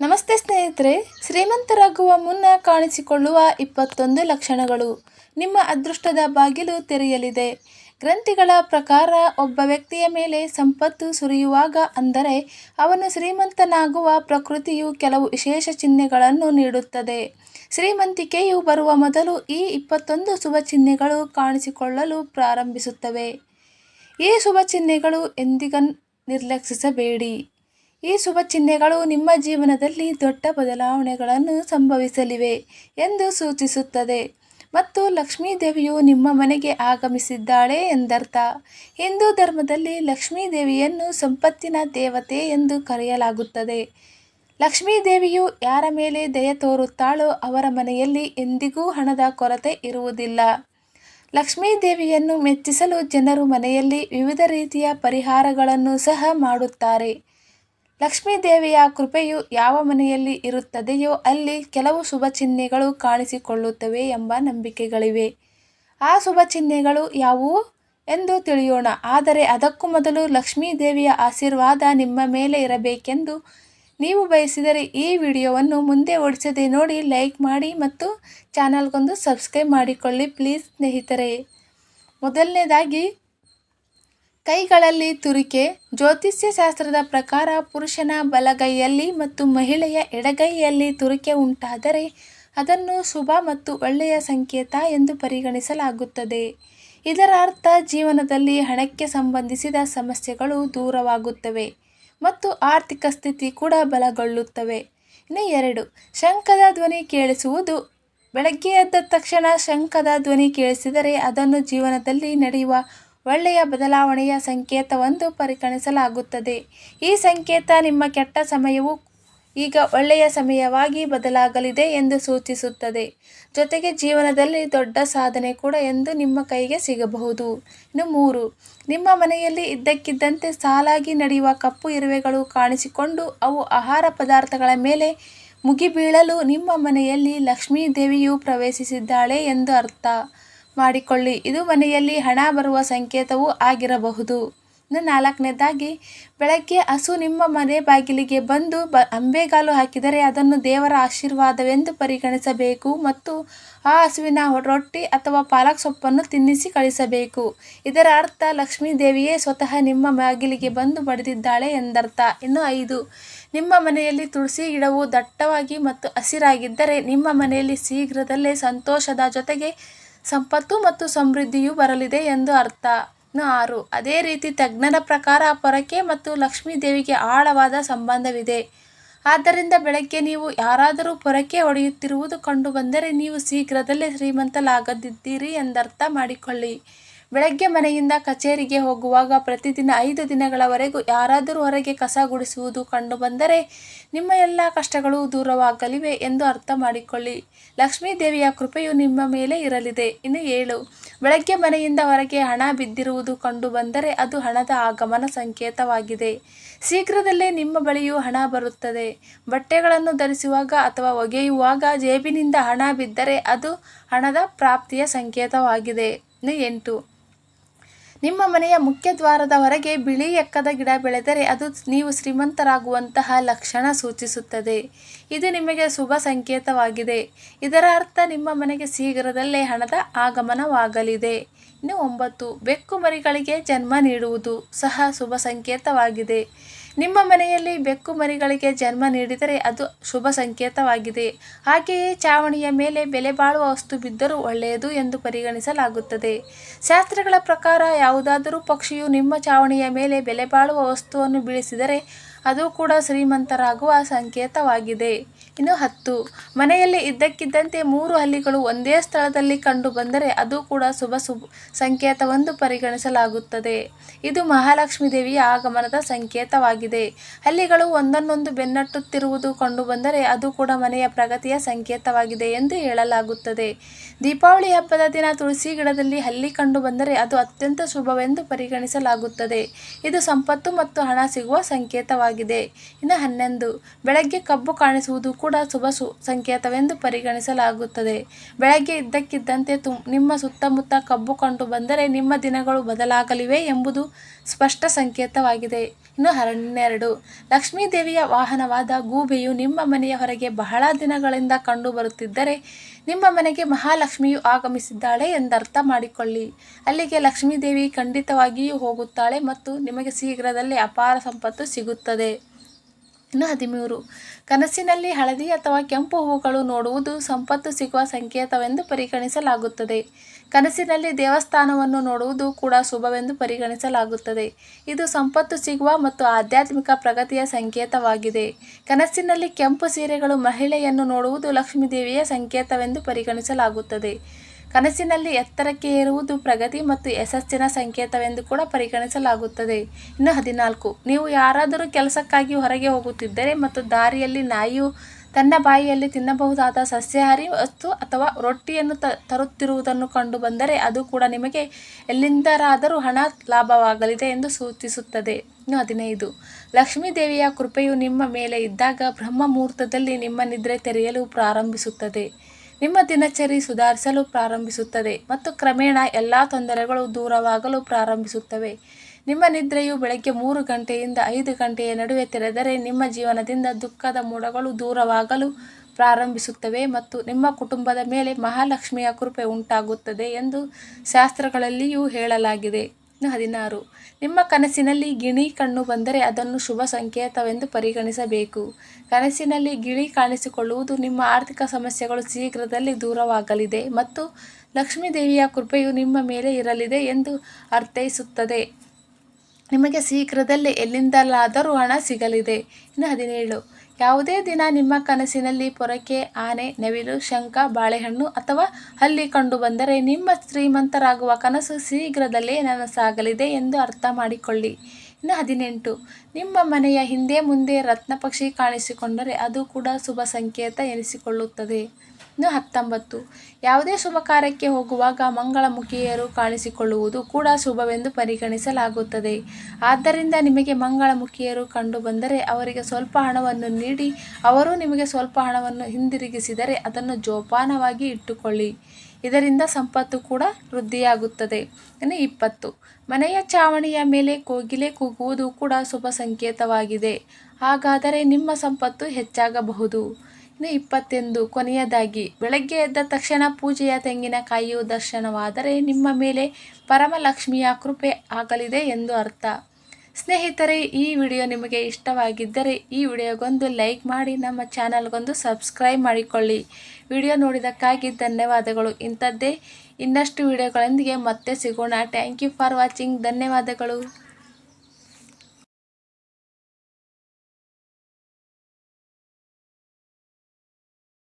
ನಮಸ್ತೆ ಸ್ನೇಹಿತರೆ, ಶ್ರೀಮಂತರಾಗುವ ಮುನ್ನ ಕಾಣಿಸಿಕೊಳ್ಳುವ ಇಪ್ಪತ್ತೊಂದು ಲಕ್ಷಣಗಳು. ನಿಮ್ಮ ಅದೃಷ್ಟದ ಬಾಗಿಲು ತೆರೆಯಲಿದೆ. ಗ್ರಂಥಿಗಳ ಪ್ರಕಾರ ಒಬ್ಬ ವ್ಯಕ್ತಿಯ ಮೇಲೆ ಸಂಪತ್ತು ಸುರಿಯುವಾಗ ಅಂದರೆ ಅವನು ಶ್ರೀಮಂತನಾಗುವ ಪ್ರಕೃತಿಯು ಕೆಲವು ವಿಶೇಷ ಚಿಹ್ನೆಗಳನ್ನು ನೀಡುತ್ತದೆ. ಶ್ರೀಮಂತಿಕೆಯು ಬರುವ ಮೊದಲು ಈ ಇಪ್ಪತ್ತೊಂದು ಶುಭ ಚಿಹ್ನೆಗಳು ಕಾಣಿಸಿಕೊಳ್ಳಲು ಪ್ರಾರಂಭಿಸುತ್ತವೆ. ಈ ಶುಭ ಚಿಹ್ನೆಗಳು ಎಂದಿಗ ನಿರ್ಲಕ್ಷಿಸಬೇಡಿ. ಈ ಶುಭ ಚಿಹ್ನೆಗಳು ನಿಮ್ಮ ಜೀವನದಲ್ಲಿ ದೊಡ್ಡ ಬದಲಾವಣೆಗಳನ್ನು ಸಂಭವಿಸಲಿವೆ ಎಂದು ಸೂಚಿಸುತ್ತದೆ. ಮತ್ತು ಲಕ್ಷ್ಮೀ ದೇವಿಯು ನಿಮ್ಮ ಮನೆಗೆ ಆಗಮಿಸಿದ್ದಾಳೆ ಎಂದರ್ಥ. ಹಿಂದೂ ಧರ್ಮದಲ್ಲಿ ಲಕ್ಷ್ಮೀ ದೇವಿಯನ್ನು ಸಂಪತ್ತಿನ ದೇವತೆ ಎಂದು ಕರೆಯಲಾಗುತ್ತದೆ. ಲಕ್ಷ್ಮೀ ದೇವಿಯು ಯಾರ ಮೇಲೆ ದಯ ತೋರುತ್ತಾಳೋ ಅವರ ಮನೆಯಲ್ಲಿ ಎಂದಿಗೂ ಹಣದ ಕೊರತೆ ಇರುವುದಿಲ್ಲ. ಲಕ್ಷ್ಮೀ ದೇವಿಯನ್ನು ಮೆಚ್ಚಿಸಲು ಜನರು ಮನೆಯಲ್ಲಿ ವಿವಿಧ ರೀತಿಯ ಪರಿಹಾರಗಳನ್ನು ಸಹ ಮಾಡುತ್ತಾರೆ. ಲಕ್ಷ್ಮೀ ದೇವಿಯ ಕೃಪೆಯು ಯಾವ ಮನೆಯಲ್ಲಿ ಇರುತ್ತದೆಯೋ ಅಲ್ಲಿ ಕೆಲವು ಶುಭ ಚಿಹ್ನೆಗಳು ಕಾಣಿಸಿಕೊಳ್ಳುತ್ತವೆ ಎಂಬ ನಂಬಿಕೆಗಳಿವೆ. ಆ ಶುಭ ಚಿಹ್ನೆಗಳು ಯಾವುವು ಎಂದು ತಿಳಿಯೋಣ. ಆದರೆ ಅದಕ್ಕೂ ಮೊದಲು ಲಕ್ಷ್ಮೀ ದೇವಿಯ ಆಶೀರ್ವಾದ ನಿಮ್ಮ ಮೇಲೆ ಇರಬೇಕೆಂದು ನೀವು ಬಯಸಿದರೆ ಈ ವಿಡಿಯೋವನ್ನು ಮುಂದೆ ಓಡಿಸದೆ ನೋಡಿ ಲೈಕ್ ಮಾಡಿ ಮತ್ತು ಚಾನಲ್ಗೊಂದು ಸಬ್ಸ್ಕ್ರೈಬ್ ಮಾಡಿಕೊಳ್ಳಿ ಪ್ಲೀಸ್ ಸ್ನೇಹಿತರೆ. ಮೊದಲನೇದಾಗಿ ಕೈಗಳಲ್ಲಿ ತುರಿಕೆ ಜ್ಯೋತಿಷ್ಯ ಶಾಸ್ತ್ರದ ಪ್ರಕಾರ ಪುರುಷನ ಬಲಗೈಯಲ್ಲಿ ಮತ್ತು ಮಹಿಳೆಯ ಎಡಗೈಯಲ್ಲಿ ತುರಿಕೆ ಉಂಟಾದರೆ ಅದನ್ನು ಶುಭ ಮತ್ತು ಒಳ್ಳೆಯ ಸಂಕೇತ ಎಂದು ಪರಿಗಣಿಸಲಾಗುತ್ತದೆ. ಇದರ ಅರ್ಥ ಜೀವನದಲ್ಲಿ ಹಣಕ್ಕೆ ಸಂಬಂಧಿಸಿದ ಸಮಸ್ಯೆಗಳು ದೂರವಾಗುತ್ತವೆ ಮತ್ತು ಆರ್ಥಿಕ ಸ್ಥಿತಿ ಕೂಡ ಬಲಗೊಳ್ಳುತ್ತವೆ. ಇನ್ನು ಎರಡು, ಶಂಖದ ಧ್ವನಿ ಕೇಳಿಸುವುದು. ಬೆಳಗ್ಗೆ ಎದ್ದ ತಕ್ಷಣ ಶಂಖದ ಧ್ವನಿ ಕೇಳಿಸಿದರೆ ಅದನ್ನು ಜೀವನದಲ್ಲಿ ನಡೆಯುವ ಒಳ್ಳೆಯ ಬದಲಾವಣೆಯ ಸಂಕೇತವೆಂದು ಪರಿಗಣಿಸಲಾಗುತ್ತದೆ. ಈ ಸಂಕೇತ ನಿಮ್ಮ ಕೆಟ್ಟ ಸಮಯವು ಈಗ ಒಳ್ಳೆಯ ಸಮಯವಾಗಿ ಬದಲಾಗಲಿದೆ ಎಂದು ಸೂಚಿಸುತ್ತದೆ. ಜೊತೆಗೆ ಜೀವನದಲ್ಲಿ ದೊಡ್ಡ ಸಾಧನೆ ಕೂಡ ಎಂದು ನಿಮ್ಮ ಕೈಗೆ ಸಿಗಬಹುದು. ಇನ್ನು ಮೂರು, ನಿಮ್ಮ ಮನೆಯಲ್ಲಿ ಇದ್ದಕ್ಕಿದ್ದಂತೆ ಸಾಲಾಗಿ ನಡೆಯುವ ಕಪ್ಪು ಇರುವೆಗಳು ಕಾಣಿಸಿಕೊಂಡು ಅವು ಆಹಾರ ಪದಾರ್ಥಗಳ ಮೇಲೆ ಮುಗಿಬೀಳಲು ನಿಮ್ಮ ಮನೆಯಲ್ಲಿ ಲಕ್ಷ್ಮೀ ದೇವಿಯು ಪ್ರವೇಶಿಸಿದ್ದಾಳೆ ಎಂದು ಅರ್ಥ. ಮಾಡಿಕೊಳ್ಳಿ. ಇದು ಮನೆಯಲ್ಲಿ ಹಣ ಬರುವ ಸಂಕೇತವೂ ಆಗಿರಬಹುದು. ಇನ್ನು ನಾಲ್ಕನೇದಾಗಿ, ಬೆಳಗ್ಗೆ ಹಸು ನಿಮ್ಮ ಮನೆ ಬಾಗಿಲಿಗೆ ಬಂದು ಬ ಅಂಬೆಗಾಲು ಹಾಕಿದರೆ ಅದನ್ನು ದೇವರ ಆಶೀರ್ವಾದವೆಂದು ಪರಿಗಣಿಸಬೇಕು ಮತ್ತು ಆ ಹಸುವಿನ ರೊಟ್ಟಿ ಅಥವಾ ಪಾಲಕ್ ಸೊಪ್ಪನ್ನು ತಿನ್ನಿಸಿ ಕಳಿಸಬೇಕು. ಇದರ ಅರ್ಥ, ಲಕ್ಷ್ಮೀ ದೇವಿಯೇ ಸ್ವತಃ ನಿಮ್ಮ ಬಾಗಿಲಿಗೆ ಬಂದು ಬಡಿದಿದ್ದಾಳೆ ಎಂದರ್ಥ. ಇನ್ನು ಐದು, ನಿಮ್ಮ ಮನೆಯಲ್ಲಿ ತುಳಸಿ ಗಿಡವು ದಟ್ಟವಾಗಿ ಮತ್ತು ಹಸಿರಾಗಿದ್ದರೆ ನಿಮ್ಮ ಮನೆಯಲ್ಲಿ ಶೀಘ್ರದಲ್ಲೇ ಸಂತೋಷದ ಜೊತೆಗೆ ಸಂಪತ್ತು ಮತ್ತು ಸಮೃದ್ಧಿಯು ಬರಲಿದೆ ಎಂದು ಅರ್ಥ. ಆರು, ಅದೇ ರೀತಿ ತಜ್ಞರ ಪ್ರಕಾರ ಪೊರಕೆ ಮತ್ತು ಲಕ್ಷ್ಮೀ ದೇವಿಗೆ ಆಳವಾದ ಸಂಬಂಧವಿದೆ. ಆದ್ದರಿಂದ ಬೆಳಗ್ಗೆ ನೀವು ಯಾರಾದರೂ ಪೊರಕೆ ಹೊಡೆಯುತ್ತಿರುವುದು ಕಂಡುಬಂದರೆ ನೀವು ಶೀಘ್ರದಲ್ಲೇ ಶ್ರೀಮಂತಲಾಗದಿದ್ದೀರಿ ಎಂದರ್ಥ ಮಾಡಿಕೊಳ್ಳಿ. ಬೆಳಗ್ಗೆ ಮನೆಯಿಂದ ಕಚೇರಿಗೆ ಹೋಗುವಾಗ ಪ್ರತಿದಿನ ಐದು ದಿನಗಳವರೆಗೂ ಯಾರಾದರೂ ಹೊರಗೆ ಕಸ ಗುಡಿಸುವುದು ಕಂಡುಬಂದರೆ ನಿಮ್ಮ ಎಲ್ಲ ಕಷ್ಟಗಳು ದೂರವಾಗಲಿವೆ ಎಂದು ಅರ್ಥ ಮಾಡಿಕೊಳ್ಳಿ. ಲಕ್ಷ್ಮೀದೇವಿಯ ಕೃಪೆಯು ನಿಮ್ಮ ಮೇಲೆ ಇರಲಿದೆ. ಇನ್ನು ಏಳು. ಬೆಳಗ್ಗೆ ಮನೆಯಿಂದ ಹೊರಗೆ ಹಣ ಬಿದ್ದಿರುವುದು ಕಂಡುಬಂದರೆ ಅದು ಹಣದ ಆಗಮನ ಸಂಕೇತವಾಗಿದೆ. ಶೀಘ್ರದಲ್ಲೇ ನಿಮ್ಮ ಬಳಿಯೂ ಹಣ ಬರುತ್ತದೆ. ಬಟ್ಟೆಗಳನ್ನು ಧರಿಸುವಾಗ ಅಥವಾ ಒಗೆಯುವಾಗ ಜೇಬಿನಿಂದ ಹಣ ಬಿದ್ದರೆ ಅದು ಹಣದ ಪ್ರಾಪ್ತಿಯ ಸಂಕೇತವಾಗಿದೆ. ಎಂಟು. ನಿಮ್ಮ ಮನೆಯ ಮುಖ್ಯ ದ್ವಾರದ ಹೊರಗೆ ಬಿಳಿ ಎಕ್ಕದ ಗಿಡ ಬೆಳೆದರೆ ಅದು ನೀವು ಶ್ರೀಮಂತರಾಗುವಂತಹ ಲಕ್ಷಣ ಸೂಚಿಸುತ್ತದೆ. ಇದು ನಿಮಗೆ ಶುಭ ಸಂಕೇತವಾಗಿದೆ. ಇದರ ಅರ್ಥ ನಿಮ್ಮ ಮನೆಗೆ ಶೀಘ್ರದಲ್ಲೇ ಹಣದ ಆಗಮನವಾಗಲಿದೆ. ಇನ್ನು ಒಂಬತ್ತು, ಬೆಕ್ಕು ಮರಿಗಳಿಗೆ ಜನ್ಮ ನೀಡುವುದು ಸಹ ಶುಭ ಸಂಕೇತವಾಗಿದೆ. ನಿಮ್ಮ ಮನೆಯಲ್ಲಿ ಬೆಕ್ಕು ಮರಿಗಳಿಗೆ ಜನ್ಮ ನೀಡಿದರೆ ಅದು ಶುಭ ಸಂಕೇತವಾಗಿದೆ. ಹಾಗೆಯೇ ಚಾವಣಿಯ ಮೇಲೆ ಬೆಲೆ ಬಾಳುವ ವಸ್ತು ಬಿದ್ದರೂ ಒಳ್ಳೆಯದು ಎಂದು ಪರಿಗಣಿಸಲಾಗುತ್ತದೆ. ಶಾಸ್ತ್ರಗಳ ಪ್ರಕಾರ ಯಾವುದಾದರೂ ಪಕ್ಷಿಯು ನಿಮ್ಮ ಚಾವಣಿಯ ಮೇಲೆ ಬೆಲೆ ಬಾಳುವ ವಸ್ತುವನ್ನು ಬೀಳಿಸಿದರೆ ಅದು ಕೂಡ ಶ್ರೀಮಂತರಾಗುವ ಸಂಕೇತವಾಗಿದೆ. ಇನ್ನು ಹತ್ತು. ಮನೆಯಲ್ಲಿ ಇದ್ದಕ್ಕಿದ್ದಂತೆ ಮೂರು ಹಲ್ಲಿಗಳು ಒಂದೇ ಸ್ಥಳದಲ್ಲಿ ಕಂಡು ಬಂದರೆ ಅದು ಕೂಡ ಶುಭ ಶುಭ ಸಂಕೇತವೆಂದು ಪರಿಗಣಿಸಲಾಗುತ್ತದೆ. ಇದು ಮಹಾಲಕ್ಷ್ಮಿ ದೇವಿಯ ಆಗಮನದ ಸಂಕೇತವಾಗಿದೆ. ಹಲ್ಲಿಗಳು ಒಂದನ್ನೊಂದು ಬೆನ್ನಟ್ಟುತ್ತಿರುವುದು ಕಂಡುಬಂದರೆ ಅದು ಕೂಡ ಮನೆಯ ಪ್ರಗತಿಯ ಸಂಕೇತವಾಗಿದೆ ಎಂದು ಹೇಳಲಾಗುತ್ತದೆ. ದೀಪಾವಳಿ ಹಬ್ಬದ ದಿನ ತುಳಸಿ ಗಿಡದಲ್ಲಿ ಹಲ್ಲಿ ಕಂಡು ಬಂದರೆ ಅದು ಅತ್ಯಂತ ಶುಭವೆಂದು ಪರಿಗಣಿಸಲಾಗುತ್ತದೆ. ಇದು ಸಂಪತ್ತು ಮತ್ತು ಹಣ ಸಿಗುವ ಸಂಕೇತವಾಗಿದೆ. ಇನ್ನು ಹನ್ನೊಂದು. ಬೆಳಗ್ಗೆ ಕಬ್ಬು ಕಾಣಿಸುವುದು ಕೂಡ ಕೂಡ ಶುಭ ಸು ಸಂಕೇತವೆಂದು ಪರಿಗಣಿಸಲಾಗುತ್ತದೆ. ಬೆಳಗ್ಗೆ ಇದ್ದಕ್ಕಿದ್ದಂತೆ ತು ನಿಮ್ಮ ಸುತ್ತಮುತ್ತ ಕಬ್ಬು ಕಂಡು ಬಂದರೆ ನಿಮ್ಮ ದಿನಗಳು ಬದಲಾಗಲಿವೆ ಎಂಬುದು ಸ್ಪಷ್ಟ ಸಂಕೇತವಾಗಿದೆ. ಇನ್ನು ಹನ್ನೆರಡು. ಲಕ್ಷ್ಮೀದೇವಿಯ ವಾಹನವಾದ ಗೂಬೆಯು ನಿಮ್ಮ ಮನೆಯ ಹೊರಗೆ ಬಹಳ ದಿನಗಳಿಂದ ಕಂಡು ಬರುತ್ತಿದ್ದರೆ ನಿಮ್ಮ ಮನೆಗೆ ಮಹಾಲಕ್ಷ್ಮಿಯು ಆಗಮಿಸಿದ್ದಾಳೆ ಎಂದರ್ಥ ಮಾಡಿಕೊಳ್ಳಿ. ಅಲ್ಲಿಗೆ ಲಕ್ಷ್ಮೀದೇವಿ ಖಂಡಿತವಾಗಿಯೂ ಹೋಗುತ್ತಾಳೆ ಮತ್ತು ನಿಮಗೆ ಶೀಘ್ರದಲ್ಲೇ ಅಪಾರ ಸಂಪತ್ತು ಸಿಗುತ್ತದೆ. ಇನ್ನು ಹದಿಮೂರು. ಕನಸಿನಲ್ಲಿ ಹಳದಿ ಅಥವಾ ಕೆಂಪು ಹೂಗಳು ನೋಡುವುದು ಸಂಪತ್ತು ಸಿಗುವ ಸಂಕೇತವೆಂದು ಪರಿಗಣಿಸಲಾಗುತ್ತದೆ. ಕನಸಿನಲ್ಲಿ ದೇವಸ್ಥಾನವನ್ನು ನೋಡುವುದು ಕೂಡ ಶುಭವೆಂದು ಪರಿಗಣಿಸಲಾಗುತ್ತದೆ. ಇದು ಸಂಪತ್ತು ಸಿಗುವ ಮತ್ತು ಆಧ್ಯಾತ್ಮಿಕ ಪ್ರಗತಿಯ ಸಂಕೇತವಾಗಿದೆ. ಕನಸಿನಲ್ಲಿ ಕೆಂಪು ಸೀರೆಗಳು ಮಹಿಳೆಯನ್ನು ನೋಡುವುದು ಲಕ್ಷ್ಮೀದೇವಿಯ ಸಂಕೇತವೆಂದು ಪರಿಗಣಿಸಲಾಗುತ್ತದೆ. ಕನಸಿನಲ್ಲಿ ಎತ್ತರಕ್ಕೆ ಏರುವುದು ಪ್ರಗತಿ ಮತ್ತು ಯಶಸ್ಸಿನ ಸಂಕೇತವೆಂದು ಕೂಡ ಪರಿಗಣಿಸಲಾಗುತ್ತದೆ. ಇನ್ನು ಹದಿನಾಲ್ಕು. ನೀವು ಯಾರಾದರೂ ಕೆಲಸಕ್ಕಾಗಿ ಹೊರಗೆ ಹೋಗುತ್ತಿದ್ದರೆ ಮತ್ತು ದಾರಿಯಲ್ಲಿ ನಾಯಿಯು ತನ್ನ ಬಾಯಿಯಲ್ಲಿ ತಿನ್ನಬಹುದಾದ ಸಸ್ಯಾಹಾರಿ ವಸ್ತು ಅಥವಾ ರೊಟ್ಟಿಯನ್ನು ತ, ತರುತ್ತಿರುವುದನ್ನು ಕಂಡು ಬಂದರೆ ಅದು ಕೂಡ ನಿಮಗೆ ಎಲ್ಲಿಂದರಾದರೂ ಹಣ ಲಾಭವಾಗಲಿದೆ ಎಂದು ಸೂಚಿಸುತ್ತದೆ. ಇನ್ನು ಹದಿನೈದು. ಲಕ್ಷ್ಮೀ ದೇವಿಯ ಕೃಪೆಯು ನಿಮ್ಮ ಮೇಲೆ ಇದ್ದಾಗ ಬ್ರಹ್ಮ ಮುಹೂರ್ತದಲ್ಲಿ ನಿಮ್ಮ ನಿದ್ರೆ ತೆರೆಯಲು ಪ್ರಾರಂಭಿಸುತ್ತದೆ. ನಿಮ್ಮ ದಿನಚರಿ ಸುಧಾರಿಸಲು ಪ್ರಾರಂಭಿಸುತ್ತದೆ ಮತ್ತು ಕ್ರಮೇಣ ಎಲ್ಲ ತೊಂದರೆಗಳು ದೂರವಾಗಲು ಪ್ರಾರಂಭಿಸುತ್ತವೆ. ನಿಮ್ಮ ನಿದ್ರೆಯು ಬೆಳಗ್ಗೆ ಮೂರು ಗಂಟೆಯಿಂದ ಐದು ಗಂಟೆಯ ನಡುವೆ ತೆರೆದರೆ ನಿಮ್ಮ ಜೀವನದಿಂದ ದುಃಖದ ಮೂಡಗಳು ದೂರವಾಗಲು ಪ್ರಾರಂಭಿಸುತ್ತವೆ ಮತ್ತು ನಿಮ್ಮ ಕುಟುಂಬದ ಮೇಲೆ ಮಹಾಲಕ್ಷ್ಮಿಯ ಕೃಪೆ ಉಂಟಾಗುತ್ತದೆ ಎಂದು ಶಾಸ್ತ್ರಗಳಲ್ಲಿಯೂ ಹೇಳಲಾಗಿದೆ. ಹದಿನಾರು. ನಿಮ್ಮ ಕನಸಿನಲ್ಲಿ ಗಿಣಿ ಕಣ್ಣು ಬಂದರೆ ಅದನ್ನು ಶುಭ ಸಂಕೇತವೆಂದು ಪರಿಗಣಿಸಬೇಕು. ಕನಸಿನಲ್ಲಿ ಗಿಳಿ ಕಾಣಿಸಿಕೊಳ್ಳುವುದು ನಿಮ್ಮ ಆರ್ಥಿಕ ಸಮಸ್ಯೆಗಳು ಶೀಘ್ರದಲ್ಲಿ ದೂರವಾಗಲಿದೆ ಮತ್ತು ಲಕ್ಷ್ಮೀ ದೇವಿಯ ಕೃಪೆಯು ನಿಮ್ಮ ಮೇಲೆ ಇರಲಿದೆ ಎಂದು ಅರ್ಥೈಸುತ್ತದೆ. ನಿಮಗೆ ಶೀಘ್ರದಲ್ಲೇ ಎಲ್ಲಿಂದಲಾದರೂ ಹಣ ಸಿಗಲಿದೆ. ಇನ್ನು ಹದಿನೇಳು. ಯಾವುದೇ ದಿನ ನಿಮ್ಮ ಕನಸಿನಲ್ಲಿ ಪೊರಕೆ, ಆನೆ, ನವಿಲು, ಶಂಖ, ಬಾಳೆಹಣ್ಣು ಅಥವಾ ಹಲ್ಲಿ ಕಂಡು ಬಂದರೆ ನಿಮ್ಮ ಶ್ರೀಮಂತರಾಗುವ ಕನಸು ಶೀಘ್ರದಲ್ಲೇ ನನಸಾಗಲಿದೆ ಎಂದು ಅರ್ಥ ಮಾಡಿಕೊಳ್ಳಿ. ಇನ್ನು ಹದಿನೆಂಟು. ನಿಮ್ಮ ಮನೆಯ ಹಿಂದೆ ಮುಂದೆ ರತ್ನ ಪಕ್ಷಿ ಕಾಣಿಸಿಕೊಂಡರೆ ಅದು ಕೂಡ ಶುಭ ಸಂಕೇತ ಎನಿಸಿಕೊಳ್ಳುತ್ತದೆ. ಇನ್ನು ಹತ್ತೊಂಬತ್ತು. ಯಾವುದೇ ಶುಭ ಕಾರ್ಯಕ್ಕೆ ಹೋಗುವಾಗ ಮಂಗಳಮುಖಿಯರು ಕಾಣಿಸಿಕೊಳ್ಳುವುದು ಕೂಡ ಶುಭವೆಂದು ಪರಿಗಣಿಸಲಾಗುತ್ತದೆ. ಆದ್ದರಿಂದ ನಿಮಗೆ ಮಂಗಳಮುಖಿಯರು ಕಂಡು ಬಂದರೆ ಅವರಿಗೆ ಸ್ವಲ್ಪ ಹಣವನ್ನು ನೀಡಿ, ಅವರು ನಿಮಗೆ ಸ್ವಲ್ಪ ಹಣವನ್ನು ಹಿಂದಿರುಗಿಸಿದರೆ ಅದನ್ನು ಜೋಪಾನವಾಗಿ ಇಟ್ಟುಕೊಳ್ಳಿ. ಇದರಿಂದ ಸಂಪತ್ತು ಕೂಡ ವೃದ್ಧಿಯಾಗುತ್ತದೆ. ಇನ್ನು ಇಪ್ಪತ್ತು. ಮನೆಯ ಚಾವಣಿಯ ಮೇಲೆ ಕೋಗಿಲೆ ಕೂಗುವುದು ಕೂಡ ಶುಭ ಸಂಕೇತವಾಗಿದೆ. ಹಾಗಾದರೆ ನಿಮ್ಮ ಸಂಪತ್ತು ಹೆಚ್ಚಾಗಬಹುದು. ಇನ್ನು ಇಪ್ಪತ್ತೆಂದು, ಕೊನೆಯದಾಗಿ, ಬೆಳಗ್ಗೆ ಎದ್ದ ತಕ್ಷಣ ಪೂಜೆಯ ತೆಂಗಿನಕಾಯಿಯು ದರ್ಶನವಾದರೆ ನಿಮ್ಮ ಮೇಲೆ ಪರಮಲಕ್ಷ್ಮಿಯ ಕೃಪೆ ಆಗಲಿದೆ ಎಂದು ಅರ್ಥ. ಸ್ನೇಹಿತರೆ, ಈ ವಿಡಿಯೋ ನಿಮಗೆ ಇಷ್ಟವಾಗಿದ್ದರೆ ಈ ವಿಡಿಯೋಗೊಂದು ಲೈಕ್ ಮಾಡಿ, ನಮ್ಮ ಚಾನಲ್ಗೊಂದು ಸಬ್ಸ್ಕ್ರೈಬ್ ಮಾಡಿಕೊಳ್ಳಿ. ವಿಡಿಯೋ ನೋಡಿದಕ್ಕಾಗಿ ಧನ್ಯವಾದಗಳು. ಇಂಥದ್ದೇ ಇನ್ನಷ್ಟು ವಿಡಿಯೋಗಳೊಂದಿಗೆ ಮತ್ತೆ ಸಿಗೋಣ. Thank you for watching. ಧನ್ಯವಾದಗಳು.